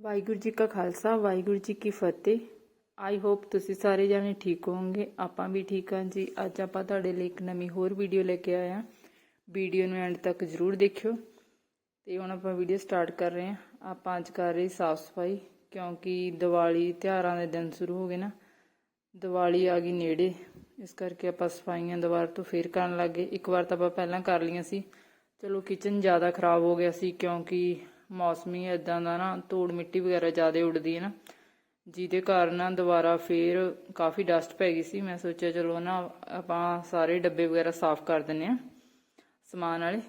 ਵਾਹਿਗੁਰੂ ਜੀ ਕਾ ਖਾਲਸਾ, ਵਾਹਿਗੁਰੂ ਜੀ ਕੀ ਫਤਿਹ। I hope ਤੁਸੀਂ ਸਾਰੇ ਜਾਣੇ ਠੀਕ ਹੋਵੋਗੇ। ਆਪਾਂ ਵੀ ਠੀਕ ਹਾਂ ਜੀ। ਅੱਜ ਆਪਾਂ ਤੁਹਾਡੇ ਲਈ ਇੱਕ ਨਵੀਂ ਹੋਰ ਵੀਡੀਓ ਲੈ ਕੇ ਆਏ ਹਾਂ। ਵੀਡੀਓ ਨੂੰ ਐਂਡ ਤੱਕ ਜ਼ਰੂਰ ਦੇਖਿਓ। ਤੇ ਹੁਣ ਆਪਾਂ ਵੀਡੀਓ ਸਟਾਰਟ ਕਰ ਰਹੇ ਹਾਂ। ਆਪਾਂ ਅੱਜ ਕਰ ਰਹੇ ਸਾਫ਼ ਸਫ਼ਾਈ, ਕਿਉਂਕਿ ਦੀਵਾਲੀ ਤਿਉਹਾਰਾਂ ਦੇ ਦਿਨ ਸ਼ੁਰੂ ਹੋ ਗਏ ਨਾ। ਦੀਵਾਲੀ ਆ ਗਈ ਨੇੜੇ। ਇਸ ਕਰਕੇ ਆਪਾਂ ਸਫਾਈਆਂ ਦੁਬਾਰਾ ਤੋਂ ਫੇਰ ਕਰਨ ਲੱਗੇ ਇੱਕ ਵਾਰ ਤਾਂ ਆਪਾਂ ਪਹਿਲਾਂ ਕਰ ਲਈਆਂ ਸੀ। ਚਲੋ ਕਿਚਨ ਜ਼ਿਆਦਾ ਖਰਾਬ ਹੋ ਗਿਆ ਸੀ, ਕਿਉਂਕਿ ਮੌਸਮੀ ਇਦਾਂ ਦਾ ਨਾ, ਧੂੜ ਮਿੱਟੀ ਵਗੈਰਾ ਜ਼ਿਆਦਾ ਉੱਡਦੀ ਹੈ ਨਾ। ਜਿਹਦੇ ਕਾਰਨ ਨਾ ਦੁਬਾਰਾ ਫੇਰ ਕਾਫੀ ਡਸਟ ਪੈ ਗਈ ਸੀ। ਮੈਂ ਸੋਚਿਆ ਚਲੋ ਨਾ, ਆਪਾਂ ਸਾਰੇ ਡੱਬੇ ਵਗੈਰਾ ਸਾਫ਼ ਕਰ ਦਿੰਨੇ ਆ ਸਮਾਨ ਵਾਲੇ।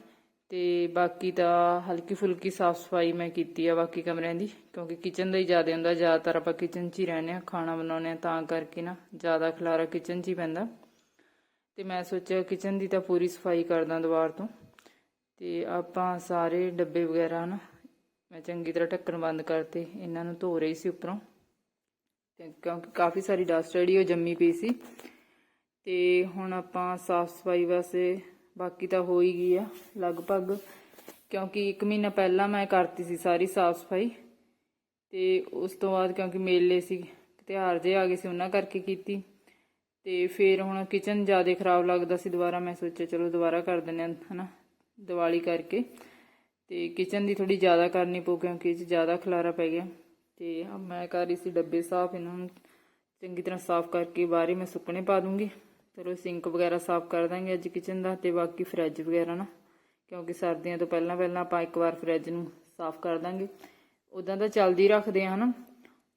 ਤੇ ਬਾਕੀ ਤਾਂ ਹਲਕੀ ਫੁਲਕੀ ਸਾਫ਼ ਸਫ਼ਾਈ ਮੈਂ ਕੀਤੀ ਆ ਬਾਕੀ ਕਮਰਿਆਂ ਦੀ, ਕਿਉਂਕਿ ਕਿਚਨ ਦਾ ਹੀ ਜ਼ਿਆਦਾ ਹੁੰਦਾ। ਜ਼ਿਆਦਾਤਰ ਆਪਾਂ ਕਿਚਨ 'ਚ ਹੀ ਰਹਿੰਦੇ ਆ ਖਾਣਾ ਬਣਾਉਂਦੇ ਆ ਤਾਂ ਕਰਕੇ ਨਾ ਜ਼ਿਆਦਾ ਖਲਾਰਾ ਕਿਚਨ 'ਚ ਹੀ ਪੈਂਦਾ। ਤੇ ਮੈਂ ਸੋਚਿਆ ਕਿਚਨ ਦੀ ਤਾਂ ਪੂਰੀ ਸਫ਼ਾਈ ਕਰਦਾ ਦੁਬਾਰ ਤੋਂ। ਤੇ ਆਪਾਂ ਸਾਰੇ ਡੱਬੇ ਵਗੈਰਾ ਨਾ ਮੈਂ ਚੰਗੀ ਤਰ੍ਹਾਂ ਢੱਕਣ ਬੰਦ ਕਰਤੇ, ਇਹਨਾਂ ਨੂੰ ਧੋ ਰਹੀ ਸੀ ਉੱਪਰੋਂ। ਤੇ ਕਿਉਂਕਿ ਕਾਫੀ ਸਾਰੀ ਡਸਟ ਜਿਹੜੀ ਉਹ ਜੰਮੀ ਪਈ ਸੀ। ਤੇ ਹੁਣ ਆਪਾਂ ਸਾਫ਼ ਸਫ਼ਾਈ ਵਾਸਤੇ ਬਾਕੀ ਤਾਂ ਹੋ ਹੀ ਗਈ ਆ, ਲਗਭਗ। ਕਿਉਂਕਿ 1 ਮਹੀਨਾ ਪਹਿਲਾਂ ਮੈਂ ਕਰਤੀ ਸੀ ਸਾਰੀ ਸਾਫ਼ ਸਫ਼ਾਈ। ਤੇ ਉਸ ਤੋਂ ਬਾਅਦ ਕਿਉਂਕਿ ਮੇਲੇ ਸੀ, ਤਿਉਹਾਰ ਜੇ ਆ ਗਏ ਸੀ ਉਹਨਾਂ ਕਰਕੇ ਕੀਤੀ। ਤੇ ਫਿਰ ਹੁਣ ਕਿਚਨ ਜ਼ਿਆਦਾ ਖਰਾਬ ਲੱਗਦਾ ਸੀ, ਦੁਬਾਰਾ ਮੈਂ ਸੋਚਿਆ ਚਲੋ ਦੁਬਾਰਾ ਕਰ ਦਿੰਨੇ ਆ ਹਨਾ, ਦੀਵਾਲੀ ਕਰਕੇ। ਤੇ ਕਿਚਨ ਦੀ ਥੋੜੀ ਜ਼ਿਆਦਾ ਕਰਨੀ ਪਊ ਕਿਉਂਕਿ ਇਹ 'ਚ ਜ਼ਿਆਦਾ ਖਲਾਰਾ ਪੈ ਗਿਆ। ਤੇ ਆ ਮੈਂ ਕਰ ਰਹੀ ਸੀ ਡੱਬੇ ਸਾਫ਼, ਇਹਨਾਂ ਨੂੰ ਚੰਗੀ ਤਰ੍ਹਾਂ ਸਾਫ਼ ਕਰਕੇ ਬਾਹਰ ਹੀ ਮੈਂ ਸੁੱਕਣੇ ਪਾ ਦੂੰਗੀ। ਚਲੋ ਸਿੰਕ ਵਗੈਰਾ ਸਾਫ਼ ਕਰ ਦਾਂਗੇ ਅੱਜ ਕਿਚਨ ਦਾ ਤੇ ਬਾਕੀ ਫਰਿੱਜ ਵਗੈਰਾ ਨਾ, ਕਿਉਂਕਿ ਸਰਦੀਆਂ ਤੋਂ ਪਹਿਲਾਂ ਪਹਿਲਾਂ ਆਪਾਂ ਇੱਕ ਵਾਰ ਫਰਿੱਜ ਨੂੰ ਸਾਫ਼ ਕਰ ਦਾਂਗੇ। ਉਦਾਂ ਤਾਂ ਚੱਲਦੀ ਰੱਖਦੇ ਆ ਹਨਾ।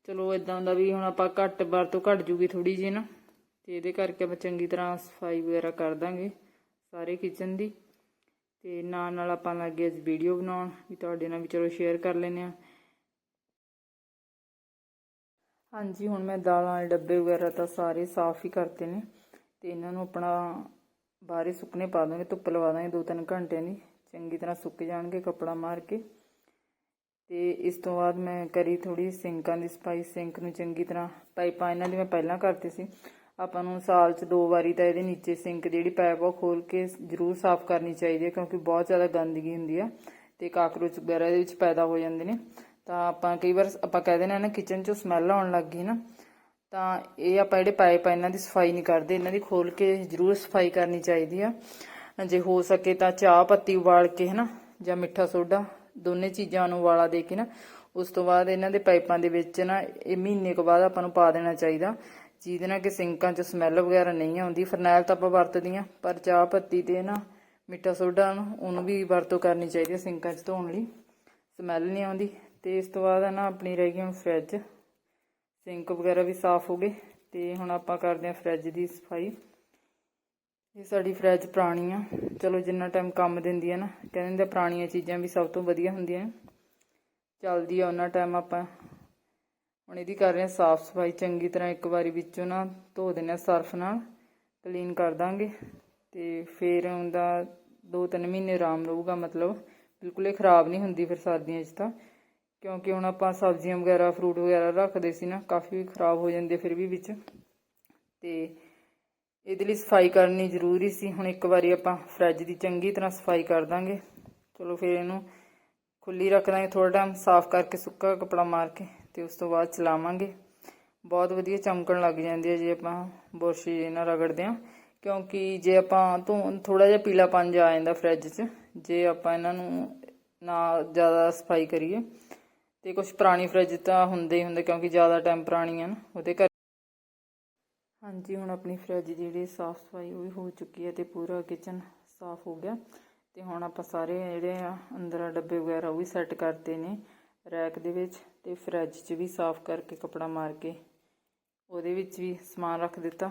ਚਲੋ ਇਦਾਂ ਦਾ ਵੀ ਹੁਣ ਆਪਾਂ ਘੱਟ ਵਾਰ ਤੋਂ ਘੱਟ ਜੂਗੀ ਥੋੜੀ ਜਿਹੀ ਨਾ। ਤੇ ਇਹਦੇ ਕਰਕੇ ਆਪਾਂ ਚੰਗੀ ਤਰ੍ਹਾਂ ਸਫ਼ਾਈ ਵਗੈਰਾ ਕਰ ਦਾਂਗੇ ਸਾਰੇ ਕਿਚਨ ਦੀ। ਤੇ ਨਾਲ ਨਾਲ ਆਪਾਂ ਲੱਗੇ ਅੱਜ ਵੀਡੀਓ ਬਣਾਉਣ, ਵੀ ਤੁਹਾਡੇ ਨਾਲ ਵੀ ਚਲੋ ਸ਼ੇਅਰ ਕਰ ਲੈਨੇ ਆ ਹਾਂਜੀ, ਹੁਣ ਮੈਂ ਦਾਲਾਂ ਵਾਲੇ ਡੱਬੇ ਵਗੈਰਾ ਤਾਂ ਸਾਰੇ ਸਾਫ਼ ਹੀ ਕਰਤੇ ਨੇ ਤੇ ਇਹਨਾਂ ਨੂੰ ਆਪਣਾ ਬਾਹਰੇ ਸੁੱਕਣੇ ਪਾ ਦਾਂਗੇ, ਧੁੱਪ ਲਵਾ ਦਾਂਗੇ 2-3 ਘੰਟਿਆਂ ਦੀ, ਚੰਗੀ ਤਰ੍ਹਾਂ ਸੁੱਕ ਜਾਣਗੇ ਕੱਪੜਾ ਮਾਰ ਕੇ। ਤੇ ਇਸ ਤੋਂ ਬਾਅਦ ਮੈਂ ਕਰੀ ਥੋੜੀ ਸਿੰਕਾਂ ਦੀ ਸਫ਼ਾਈ ਸਿੰਕ ਨੂੰ ਚੰਗੀ ਤਰ੍ਹਾਂ ਪਾਈਪਾਂ, ਇਹਨਾਂ ਦੀ ਮੈਂ ਪਹਿਲਾਂ ਕਰਤੀ ਸੀ। ਆਪਾਂ ਨੂੰ ਸਾਲ 'ਚ ਦੋ ਵਾਰੀ ਤਾਂ ਇਹਦੇ ਨੀਚੇ ਸਿੰਕ ਜਿਹੜੀ ਪਾਈਪ ਉਹ ਖੋਲ ਕੇ ਜ਼ਰੂਰ ਸਾਫ਼ ਕਰਨੀ ਚਾਹੀਦੀ ਹੈ, ਕਿਉਂਕਿ ਬਹੁਤ ਜ਼ਿਆਦਾ ਗੰਦਗੀ ਹੁੰਦੀ ਆ ਤੇ ਕਾਕਰੋਚ ਵਗੈਰਾ ਇਹਦੇ ਵਿੱਚ ਪੈਦਾ ਹੋ ਜਾਂਦੇ ਨੇ। ਤਾਂ ਆਪਾਂ ਕਈ ਵਾਰ ਆਪਾਂ ਕਹਿ ਦਿੰਦੇ ਆ ਨਾ ਕਿਚਨ 'ਚੋਂ ਸਮੈਲ ਆਉਣ ਲੱਗ ਗਈ ਨਾ, ਤਾਂ ਇਹ ਆਪਾਂ ਜਿਹੜੇ ਪਾਈਪ ਆ, ਇਹਨਾਂ ਦੀ ਸਫ਼ਾਈ ਨਹੀਂ ਕਰਦੇ, ਇਹਨਾਂ ਦੀ ਖੋਲ ਕੇ ਜ਼ਰੂਰ ਸਫ਼ਾਈ ਕਰਨੀ ਚਾਹੀਦੀ ਆ। ਜੇ ਹੋ ਸਕੇ ਤਾਂ ਚਾਹ ਪੱਤੀ ਉਬਾਲ ਕੇ ਹਨਾ, ਜਾਂ ਮਿੱਠਾ ਸੋਡਾ, ਦੋਨੇ ਚੀਜ਼ਾਂ ਨੂੰ ਉਬਾਲਾ ਦੇ ਕੇ ਨਾ, ਉਸ ਤੋਂ ਬਾਅਦ ਇਹਨਾਂ ਦੇ ਪਾਈਪਾਂ ਦੇ ਵਿੱਚ ਨਾ, ਇਹ ਮਹੀਨੇ ਕੁ ਬਾਅਦ ਆਪਾਂ ਨੂੰ ਪਾ ਦੇਣਾ ਚਾਹੀਦਾ। ਜਿਹਦੇ ਨਾਲ ਕਿ ਸਿੰਕਾਂ 'ਚ ਸਮੈਲ ਵਗੈਰਾ ਨਹੀਂ ਆਉਂਦੀ। ਫਰਨੈਲ ਤਾਂ ਆਪਾਂ ਵਰਤਦੀਆਂ, ਪਰ ਚਾਹ ਪੱਤੀ ਤੇ ਨਾ ਮਿੱਠਾ ਸੋਡਾ ਨੂੰ, ਉਹਨੂੰ ਵੀ ਵਰਤੋਂ ਕਰਨੀ ਚਾਹੀਦੀ ਹੈ ਸਿੰਕਾਂ 'ਚ ਧੋਣ ਲਈ। ਸਮੈਲ ਨਹੀਂ ਆਉਂਦੀ। ਤੇ ਇਸ ਤੋਂ ਬਾਅਦ ਨਾ ਆਪਣੀ ਰਹਿ ਗਈ ਹੁਣ ਫਰਿੱਜ ਸਿੰਕ ਵਗੈਰਾ ਵੀ ਸਾਫ਼ ਹੋ ਗਏ। ਤੇ ਹੁਣ ਆਪਾਂ ਕਰਦੇ ਹਾਂ ਫਰਿੱਜ ਦੀ ਸਫ਼ਾਈ। ਇਹ ਸਾਡੀ ਫਰਿੱਜ ਪੁਰਾਣੀ ਆ। ਚਲੋ ਜਿੰਨਾ ਟਾਈਮ ਕੰਮ ਦਿੰਦੀ ਹੈ ਨਾ, ਕਹਿੰਦੇ ਪੁਰਾਣੀਆਂ ਚੀਜ਼ਾਂ ਵੀ ਸਭ ਤੋਂ ਵਧੀਆ ਹੁੰਦੀਆਂ। ਚੱਲਦੀ ਆ ਉਹਨਾਂ ਟਾਈਮ ਆਪਾਂ ਹੁਣ ਇਹਦੀ ਕਰ ਰਹੇ ਹਾਂ ਸਾਫ਼ ਸਫ਼ਾਈ, ਚੰਗੀ ਤਰ੍ਹਾਂ ਇੱਕ ਵਾਰੀ ਵਿੱਚੋਂ ਨਾ ਧੋ ਦਿੰਦੇ ਹਾਂ ਸਰਫ ਨਾਲ ਕਲੀਨ ਕਰ ਦਾਂਗੇ ਤੇ ਫਿਰ ਉਹਦਾ 2-3 ਮਹੀਨੇ ਆਰਾਮ ਰਹੂਗਾ, ਮਤਲਬ ਬਿਲਕੁਲ ਹੀ ਖਰਾਬ ਨਹੀਂ ਹੁੰਦੀ ਫਿਰ ਸਰਦੀਆਂ 'ਚ ਤਾਂ, ਕਿਉਂਕਿ ਹੁਣ ਆਪਾਂ ਸਬਜ਼ੀਆਂ ਵਗੈਰਾ ਫਰੂਟ ਵਗੈਰਾ ਰੱਖਦੇ ਸੀ ਨਾ, ਕਾਫੀ ਖਰਾਬ ਹੋ ਜਾਂਦੇ ਫਿਰ ਵੀ ਵਿੱਚ। ਤੇ ਇਹਦੇ ਲਈ ਸਫ਼ਾਈ ਕਰਨੀ ਜ਼ਰੂਰੀ ਸੀ, ਹੁਣ ਇੱਕ ਵਾਰੀ ਆਪਾਂ ਫਰਿੱਜ ਦੀ ਚੰਗੀ ਤਰ੍ਹਾਂ ਸਫ਼ਾਈ ਕਰ ਦਾਂਗੇ। ਚਲੋ ਫਿਰ ਇਹਨੂੰ ਖੁੱਲੀ ਰੱਖ ਦਾਂਗੇ ਥੋੜਾ ਟਾਈਮ ਸਾਫ਼ ਕਰਕੇ ਸੁੱਕਾ ਕਪੜਾ ਮਾਰ ਕੇ। ਤੇ ਉਸ ਤੋਂ ਬਾਅਦ ਚਲਾਵਾਂਗੇ। ਬਹੁਤ ਵਧੀਆ ਚਮਕਣ ਲੱਗ ਜਾਂਦੀ ਹੈ ਜੇ ਆਪਾਂ ਬੁਰਸ਼ ਨਾਲ ਰਗੜਦੇ ਹਾਂ, ਕਿਉਂਕਿ ਜੇ ਆਪਾਂ ਥੋੜਾ ਜਿਹਾ ਪੀਲਾਪਨ ਜਾ ਆ ਜਾਂਦਾ ਫਰਿੱਜ 'ਚ, ਜੇ ਆਪਾਂ ਇਹਨਾਂ ਨੂੰ ਨਾ ਜ਼ਿਆਦਾ ਸਫ਼ਾਈ ਕਰੀਏ, ਤੇ ਕੁਝ ਪੁਰਾਣੀ ਫਰਿੱਜ ਤਾਂ ਹੁੰਦੇ ਹੀ ਹੁੰਦੇ ਕਿਉਂਕਿ ਜ਼ਿਆਦਾ ਟਾਈਮ ਪੁਰਾਣੀਆਂ ਨਾ, ਉਹਦੇ ਕਰ ਹਾਂਜੀ, ਹੁਣ ਆਪਣੀ ਫਰਿੱਜ ਦੀ ਜਿਹੜੀ ਸਾਫ਼ ਸਫ਼ਾਈ ਉਹ ਵੀ ਹੋ ਚੁੱਕੀ ਹੈ ਤੇ ਪੂਰਾ ਕਿਚਨ ਸਾਫ਼ ਹੋ ਗਿਆ। ਤੇ ਹੁਣ ਆਪਾਂ ਸਾਰੇ ਜਿਹੜੇ ਆ, ਅੰਦਰ ਡੱਬੇ ਵਗੈਰਾ ਉਹ ਵੀ ਸੈੱਟ ਕਰਤੇ ਨੇ। ਰੈਕ ਦੇ ਵਿੱਚ ਤੇ ਫਰਿੱਜ 'ਚ ਵੀ ਸਾਫ਼ ਕਰਕੇ ਕਪੜਾ ਮਾਰ ਕੇ ਉਹਦੇ ਵਿੱਚ ਵੀ ਸਮਾਨ ਰੱਖ ਦਿੱਤਾ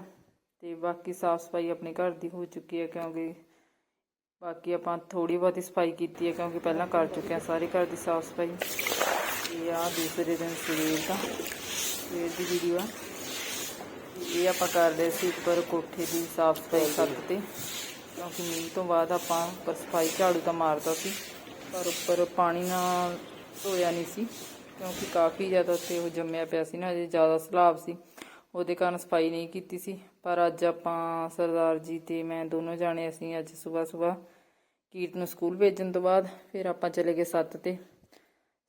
ਤੇ ਬਾਕੀ ਸਾਫ਼ ਸਫ਼ਾਈ ਆਪਣੇ ਘਰ ਦੀ ਹੋ ਚੁੱਕੀ ਹੈ ਕਿਉਂਕਿ ਬਾਕੀ ਆਪਾਂ ਥੋੜੀ ਬਹੁਤੀ ਸਫ਼ਾਈ ਕੀਤੀ ਹੈ ਕਿਉਂਕਿ ਪਹਿਲਾਂ ਕਰ ਚੁੱਕੇ ਹਾਂ ਸਾਰੇ ਘਰ ਦੀ ਸਾਫ਼ ਸਫ਼ਾਈ। ਇਹ ਆ ਦੂਸਰੇ ਦਿਨ ਸਵੇਰ ਦਾ, ਸਵੇਰ ਦੀ ਵੀਡੀਓ ਆ। ਇਹ ਆਪਾਂ ਕਰਦੇ ਸੀ ਉੱਪਰ ਕੋਠੇ ਦੀ ਸਾਫ਼ ਸਫ਼ਾਈ ਛੱਤ ਤੇ, ਕਿਉਂਕਿ ਮੀਂਹ ਤੋਂ ਬਾਅਦ ਆਪਾਂ ਉੱਪਰ ਸਫ਼ਾਈ ਝਾੜੂ ਤਾਂ ਮਾਰਦਾ ਸੀ। ਪਰ ਉੱਪਰ ਪਾਣੀ ਨਾਲ ਧੋਇਆ ਨਹੀਂ ਸੀ, ਕਿਉਂਕਿ ਕਾਫੀ ਜ਼ਿਆਦਾ ਉੱਥੇ ਉਹ ਜੰਮਿਆ ਪਿਆ ਸੀ ਨਾ ਅਜੇ ਜ਼ਿਆਦਾ ਸਲਾਬ ਸੀ। ਉਹਦੇ ਕਾਰਨ ਸਫ਼ਾਈ ਨਹੀਂ ਕੀਤੀ ਸੀ। ਪਰ ਅੱਜ ਆਪਾਂ ਸਰਦਾਰ ਜੀ ਤੇ ਮੈਂ ਦੋਨੋਂ ਜਾਣੇ ਅਸੀਂ ਅੱਜ ਸਵੇਰ ਸਵੇਰ ਕੀਰਤ ਨੂੰ ਸਕੂਲ ਭੇਜਣ ਤੋਂ ਬਾਅਦ ਫਿਰ ਆਪਾਂ ਚਲੇ ਗਏ ਸੱਤ ਤੇ।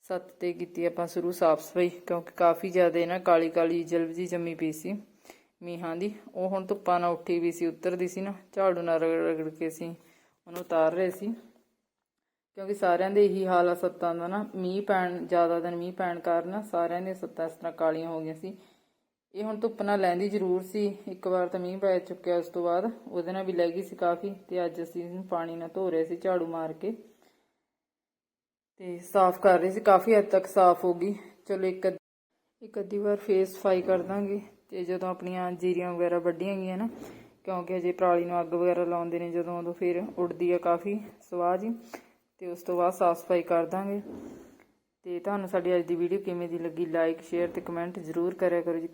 ਸੱਤ ਤੇ ਕੀਤੀ ਆਪਾਂ ਸ਼ੁਰੂ ਸਾਫ਼ ਸਫ਼ਾਈ, ਕਿਉਂਕਿ ਕਾਫੀ ਜ਼ਿਆਦਾ ਨਾ ਕਾਲੀ ਕਾਲੀ ਜਲਬ ਜੀ ਜੰਮੀ ਪਈ ਸੀ ਮੀਹਾਂ ਦੀ। ਉਹ ਹੁਣ ਧੁੱਪਾਂ ਨਾਲ ਉੱਠੀ ਵੀ ਸੀ, ਉੱਤਰਦੀ ਸੀ ਨਾ, ਝਾੜੂ ਨਾਲ ਰਗੜ ਰਗੜ ਕੇ ਸੀ ਉਹਨੂੰ ਉਤਾਰ ਰਹੇ ਸੀ। ਕਿਉਂਕਿ ਸਾਰਿਆਂ ਦੇ ਇਹੀ ਹਾਲ ਆ ਸੱਤਾਂ ਦਾ ਨਾ, ਮੀਂਹ ਪੈਣ, ਜ਼ਿਆਦਾ ਦਿਨ ਮੀਂਹ ਪੈਣ ਕਾਰਨ ਸਾਰਿਆਂ ਦੀਆਂ ਸੱਤਾਂ ਇਸ ਤਰ੍ਹਾਂ ਕਾਲੀਆਂ ਹੋ ਗਈਆਂ ਸੀ। ਇਹ ਹੁਣ ਧੁੱਪ ਨਾਲ ਲੈਂਦੀ ਜ਼ਰੂਰ ਸੀ, ਇੱਕ ਵਾਰ ਤਾਂ ਮੀਂਹ ਪੈ ਚੁੱਕਿਆ ਉਸ ਤੋਂ ਬਾਅਦ, ਉਹਦੇ ਨਾਲ ਵੀ ਲੈ ਗਈ ਸੀ ਕਾਫੀ ਤੇ ਅੱਜ ਅਸੀਂ ਇਹਨੂੰ ਪਾਣੀ ਨਾਲ ਧੋ ਰਹੇ ਸੀ, ਝਾੜੂ ਮਾਰ ਕੇ। ਤੇ ਸਾਫ਼ ਕਰ ਰਹੇ ਸੀ, ਕਾਫੀ ਹੱਦ ਤੱਕ ਸਾਫ਼ ਹੋ ਗਈ। ਚਲੋ ਇੱਕ ਅੱਧ- ਇੱਕ ਅੱਧੀ ਵਾਰ ਫੇਸ ਸਫ਼ਾਈ ਕਰ ਦਾਂਗੇ ਤੇ ਜਦੋਂ ਆਪਣੀਆਂ ਜੀਰੀਆਂ ਵਗੈਰਾ ਵੱਡੀਆਂ ਗਈਆਂ ਨਾ, ਕਿਉਂਕਿ ਅਜੇ ਪਰਾਲੀ ਨੂੰ ਅੱਗ ਵਗੈਰਾ ਲਾਉਂਦੇ ਨੇ ਜਦੋਂ ਉਦੋਂ ਫਿਰ ਉੱਡਦੀ ਆ ਕਾਫੀ ਸਵਾਹ ਜੀ। ਤੇ ਉਸ ਤੋਂ ਬਾਅਦ ਸਾਫ਼ ਸਫ਼ਾਈ ਕਰ ਦਾਂਗੇ। ਤੇ ਤੁਹਾਨੂੰ ਸਾਡੀ ਅੱਜ ਦੀ ਵੀਡੀਓ ਕਿਵੇਂ ਦੀ ਲੱਗੀ ਲਾਈਕ ਸ਼ੇਅਰ ਤੇ ਕਮੈਂਟ ਜ਼ਰੂਰ ਕਰਿਆ ਕਰੋ ਜੀ।